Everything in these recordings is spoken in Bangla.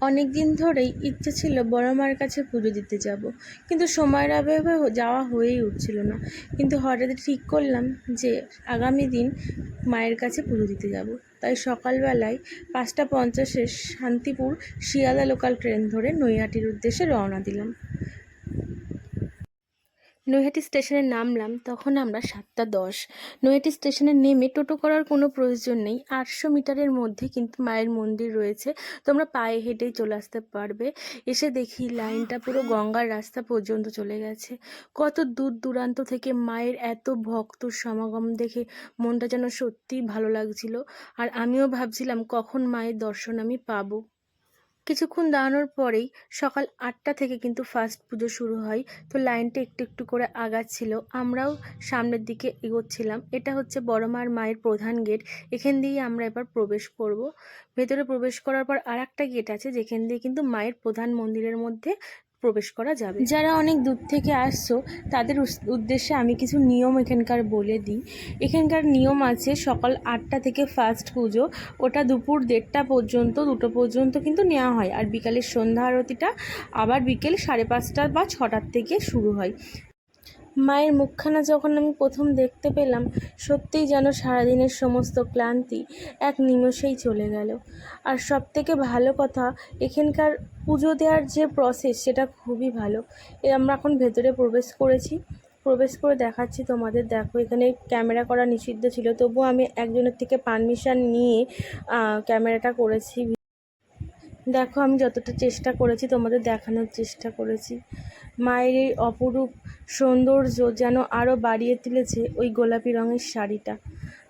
অনেক দিন ধরেই ইচ্ছে ছিল বড় মার কাছে পুজো দিতে যাব, কিন্তু সময়ের অভাবে যাওয়া হয়েই উঠছিল না। কিন্তু হঠাৎ ঠিক করলাম যে আগামী দিন মায়ের কাছে পুজো দিতে যাব। তাই সকালবেলায় পাঁচটা পঞ্চাশে শান্তিপুর শিয়ালদা লোকাল ট্রেন ধরে নৈহাটির উদ্দেশ্যে রওনা দিলাম। নৈহাটি স্টেশনে নামলাম, তখন আমরা সাতটা দশ। নৈহাটি স্টেশনে নেমে টোটো করার কোনো প্রয়োজন নেই। আটশো মিটারের মধ্যে কিন্তু মায়ের মন্দির রয়েছে। তোমরা পায়ে হেঁটেই চলে আসতে পারবে। এসে দেখি লাইনটা পুরো গঙ্গার রাস্তা পর্যন্ত চলে গেছে। কত দূর দূরান্ত থেকে মায়ের এত ভক্ত সমাগম দেখে মনটা যেন সত্যিই ভালো লাগছিল। আর আমিও ভাবছিলাম, কখন মায়ের দর্শন আমি পাবো? কিছুক্ষণ দাঁড়ানোর পরেই সকাল আটটা থেকে কিন্তু ফার্স্ট পুজো শুরু হয়। তো লাইনটা একটু একটু করে আগাচ্ছিল। আমরাও সামনের দিকে এগোচ্ছিলাম। এটা হচ্ছে বড় মার মায়ের প্রধান গেট। এখান দিয়েই আমরা এবার প্রবেশ করব। ভেতরে প্রবেশ করার পর আর একটা গেট আছে, যেখান দিয়ে কিন্তু মায়ের প্রধান মন্দিরের মধ্যে প্রবেশ করা যাবে। যারা অনেক দূর থেকে আসছো, তাদের উদ্দেশ্যে আমি কিছু নিয়ম এখানকার বলে দিই। এখানকার নিয়ম আছে, সকাল আটটা থেকে ফার্স্ট পুজো, ওটা দুপুর দেড়টা পর্যন্ত, দুটো পর্যন্ত কিন্তু নেওয়া হয়। আর বিকালের সন্ধ্যা আরতিটা আবার বিকেল সাড়ে পাঁচটা বা ছটার থেকে শুরু হয়। মায়ের মুখখানা যখন আমি প্রথম দেখতে পেলাম, সত্যিই যেন সারাদিনের সমস্ত ক্লান্তি এক নিমেষেই চলে গেল। আর সব থেকে ভালো কথা, এখানকার পুজো দেওয়ার যে প্রসেস সেটা খুবই ভালো। এ আমরা এখন ভেতরে প্রবেশ করেছি। প্রবেশ করে দেখাচ্ছি তোমাদের। দেখো, এখানে ক্যামেরা করা নিষিদ্ধ ছিল, তবুও আমি একজনের থেকে পারমিশন নিয়ে ক্যামেরাটা করেছি। দেখো, আমি যতটা চেষ্টা করেছি তোমাদের দেখানোর চেষ্টা করেছি। মায়ের এই অপরূপ সৌন্দর্য যেন আরও বাড়িয়ে তুলেছে ওই গোলাপি রঙের শাড়িটা।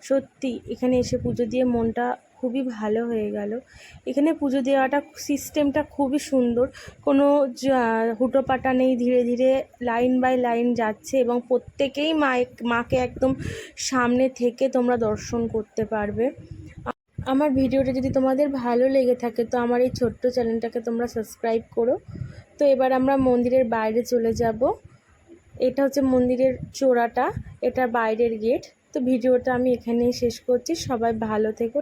সত্যি, এখানে এসে পুজো দিয়ে মনটা খুবই ভালো হয়ে গেল। এখানে পুজো দেওয়াটা, সিস্টেমটা খুবই সুন্দর। কোনো হুটোপাটা নেই, ধীরে ধীরে লাইন বাই লাইন যাচ্ছে এবং প্রত্যেকেই মায়ে, মাকে একদম সামনে থেকে তোমরা দর্শন করতে পারবে। আমার ভিডিওটা যদি তোমাদের ভালো লেগে থাকে, তো আমার এই ছোট্ট চ্যানেলটাকে তোমরা সাবস্ক্রাইব করো। তো এবার আমরা মন্দিরের বাইরে চলে যাব। এটা হচ্ছে মন্দিরের চূড়াটা, এটা বাইরের গেট। তো ভিডিওটা আমি এখানেই শেষ করছি। সবাই ভালো থেকো।